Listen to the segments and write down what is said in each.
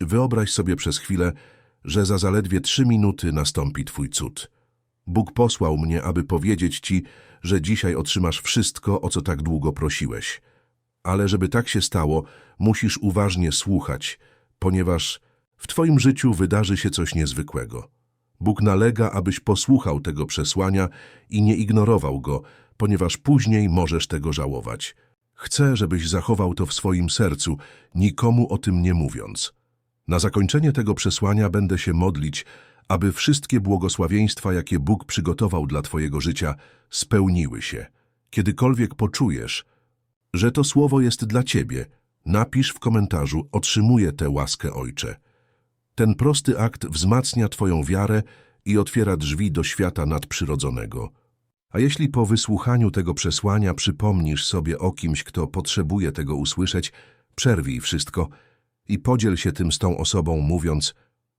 Wyobraź sobie przez chwilę, że za zaledwie trzy minuty nastąpi Twój cud. Bóg posłał mnie, aby powiedzieć Ci, że dzisiaj otrzymasz wszystko, o co tak długo prosiłeś. Ale żeby tak się stało, musisz uważnie słuchać, ponieważ w Twoim życiu wydarzy się coś niezwykłego. Bóg nalega, abyś posłuchał tego przesłania i nie ignorował go, ponieważ później możesz tego żałować. Chcę, żebyś zachował to w swoim sercu, nikomu o tym nie mówiąc. Na zakończenie tego przesłania będę się modlić, aby wszystkie błogosławieństwa, jakie Bóg przygotował dla Twojego życia, spełniły się. Kiedykolwiek poczujesz, że to słowo jest dla Ciebie, napisz w komentarzu Otrzymuję tę łaskę, Ojcze. Ten prosty akt wzmacnia Twoją wiarę i otwiera drzwi do świata nadprzyrodzonego. A jeśli po wysłuchaniu tego przesłania przypomnisz sobie o kimś, kto potrzebuje tego usłyszeć, przerwij wszystko i podziel się tym z tą osobą, mówiąc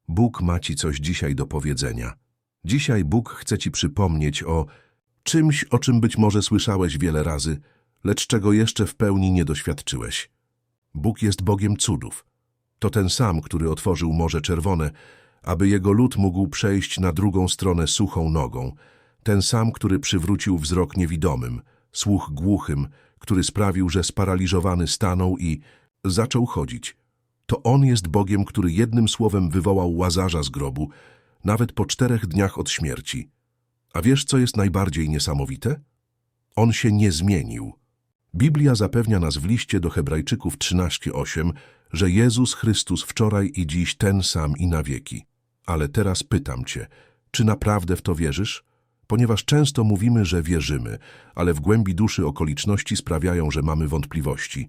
Bóg ma Ci coś dzisiaj do powiedzenia. Dzisiaj Bóg chce Ci przypomnieć o czymś, o czym być może słyszałeś wiele razy, lecz czego jeszcze w pełni nie doświadczyłeś. Bóg jest Bogiem cudów. To ten sam, który otworzył Morze Czerwone, aby jego lud mógł przejść na drugą stronę suchą nogą. Ten sam, który przywrócił wzrok niewidomym, słuch głuchym, który sprawił, że sparaliżowany stanął i zaczął chodzić. To On jest Bogiem, który jednym słowem wywołał Łazarza z grobu, nawet po czterech dniach od śmierci. A wiesz, co jest najbardziej niesamowite? On się nie zmienił. Biblia zapewnia nas w liście do Hebrajczyków 13:8, że Jezus Chrystus wczoraj i dziś ten sam i na wieki. Ale teraz pytam Cię, czy naprawdę w to wierzysz? Ponieważ często mówimy, że wierzymy, ale w głębi duszy okoliczności sprawiają, że mamy wątpliwości.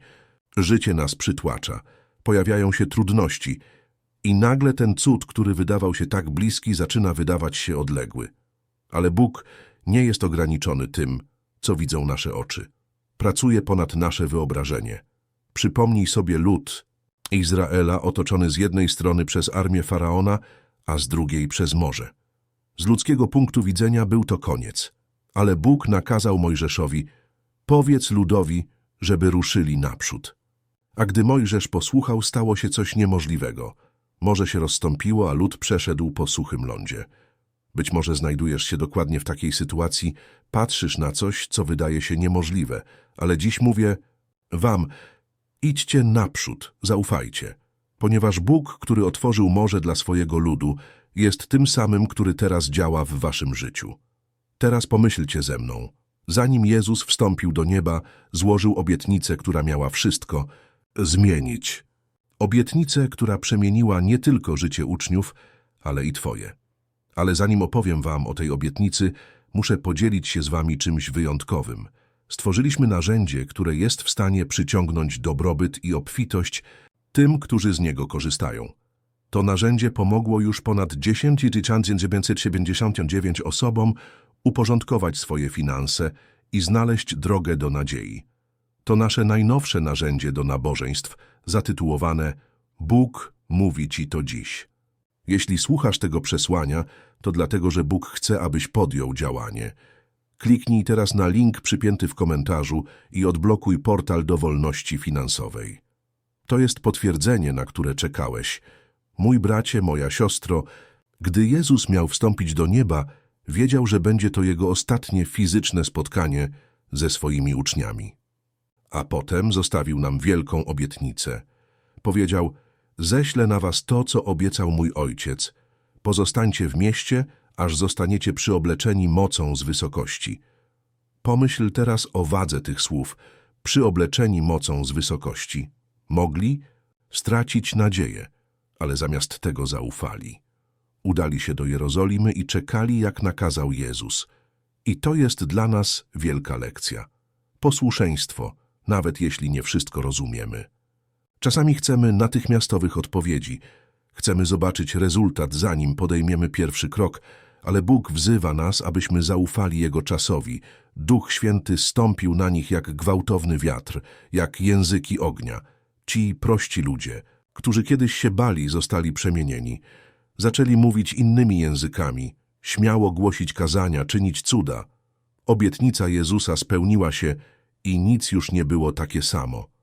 Życie nas przytłacza, pojawiają się trudności i nagle ten cud, który wydawał się tak bliski, zaczyna wydawać się odległy. Ale Bóg nie jest ograniczony tym, co widzą nasze oczy. Pracuje ponad nasze wyobrażenie. Przypomnij sobie lud Izraela otoczony z jednej strony przez armię Faraona, a z drugiej przez morze. Z ludzkiego punktu widzenia był to koniec, ale Bóg nakazał Mojżeszowi, powiedz ludowi, żeby ruszyli naprzód. A gdy Mojżesz posłuchał, stało się coś niemożliwego. Morze się rozstąpiło, a lud przeszedł po suchym lądzie. Być może znajdujesz się dokładnie w takiej sytuacji, patrzysz na coś, co wydaje się niemożliwe, ale dziś mówię wam, idźcie naprzód, zaufajcie, ponieważ Bóg, który otworzył morze dla swojego ludu, jest tym samym, który teraz działa w waszym życiu. Teraz pomyślcie ze mną. Zanim Jezus wstąpił do nieba, złożył obietnicę, która miała wszystko zmienić. Obietnicę, która przemieniła nie tylko życie uczniów, ale i twoje. Ale zanim opowiem wam o tej obietnicy, muszę podzielić się z wami czymś wyjątkowym. Stworzyliśmy narzędzie, które jest w stanie przyciągnąć dobrobyt i obfitość tym, którzy z niego korzystają. To narzędzie pomogło już ponad 10 979 osobom uporządkować swoje finanse i znaleźć drogę do nadziei. To nasze najnowsze narzędzie do nabożeństw, zatytułowane Bóg mówi Ci to dziś. Jeśli słuchasz tego przesłania, to dlatego, że Bóg chce, abyś podjął działanie. Kliknij teraz na link przypięty w komentarzu i odblokuj portal do wolności finansowej. To jest potwierdzenie, na które czekałeś. Mój bracie, moja siostro, gdy Jezus miał wstąpić do nieba, wiedział, że będzie to jego ostatnie fizyczne spotkanie ze swoimi uczniami. A potem zostawił nam wielką obietnicę. Powiedział, ześlę na was to, co obiecał mój ojciec. Pozostańcie w mieście, aż zostaniecie przyobleczeni mocą z wysokości. Pomyśl teraz o wadze tych słów, przyobleczeni mocą z wysokości. Mogli stracić nadzieję, ale zamiast tego zaufali. Udali się do Jerozolimy i czekali, jak nakazał Jezus. I to jest dla nas wielka lekcja. Posłuszeństwo, nawet jeśli nie wszystko rozumiemy. Czasami chcemy natychmiastowych odpowiedzi. Chcemy zobaczyć rezultat, zanim podejmiemy pierwszy krok, ale Bóg wzywa nas, abyśmy zaufali Jego czasowi. Duch Święty stąpił na nich jak gwałtowny wiatr, jak języki ognia. Ci prości ludzie, którzy kiedyś się bali, zostali przemienieni. Zaczęli mówić innymi językami, śmiało głosić kazania, czynić cuda. Obietnica Jezusa spełniła się i nic już nie było takie samo.